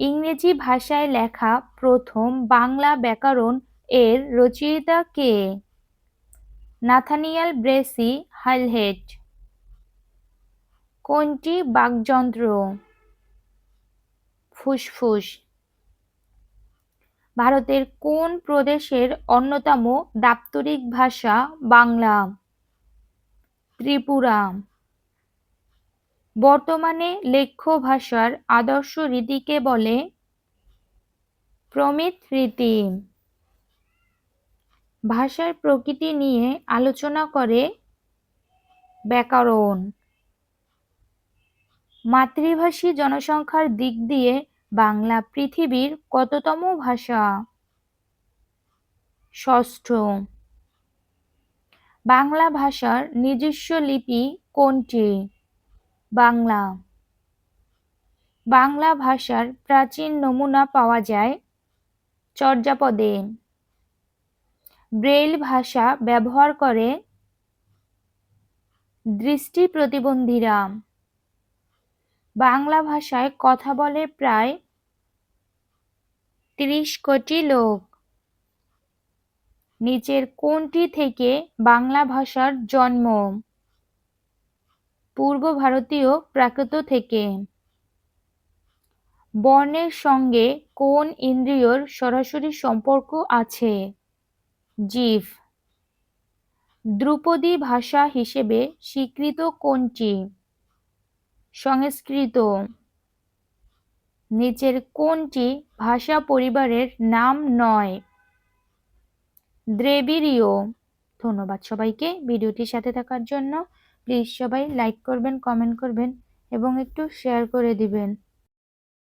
ইংরেজি ভাষায় লেখা প্রথম বাংলা ব্যাকরণ এর রচয়িতা কে? নাথানিয়াল ব্রেসি হালহেট কোনটি বাকযন্ত্র? ফুসফুস। ভারতের কোন প্রদেশের অন্যতম দাপ্তরিক ভাষা বাংলা? ত্রিপুরা। বর্তমানে লেখ্য ভাষার আদর্শ রীতিকে বলে প্রমিত রীতি। ভাষার প্রকৃতি নিয়ে আলোচনা করে ব্যাকরণ। মাতৃভাষী জনসংখ্যার দিক দিয়ে বাংলা পৃথিবীর কততম ভাষা? ষষ্ঠ। বাংলা ভাষার নিজস্ব লিপি কোনটি? বাংলা। বাংলা ভাষার প্রাচীন নমুনা পাওয়া যায় চর্যাপদে। ব্রেইল ভাষা ব্যবহার করে দৃষ্টি প্রতিবন্ধীরা। বাংলা ভাষায় কথা বলে প্রায় তিরিশ কোটি লোক। নিচের কোনটি থেকে বাংলা ভাষার জন্ম? পূর্ব ভারতীয় প্রাকৃত থেকে। বর্ণের সঙ্গে কোন ইন্দ্রিয়র সরাসরি সম্পর্ক আছে? জিভ দ্রুপদী ভাষা হিসেবে স্বীকৃত কোনটি? সংস্কৃত। নিচের কোনটি ভাষা পরিবারের নাম নয়? দ্রেবিড়ীয়। ধন্যবাদ সবাইকে ভিডিওটির সাথে থাকার জন্য। প্লিজ সবাই লাইক করবেন কমেন্ট করবেন এবং একটু শেয়ার করে দিবেন।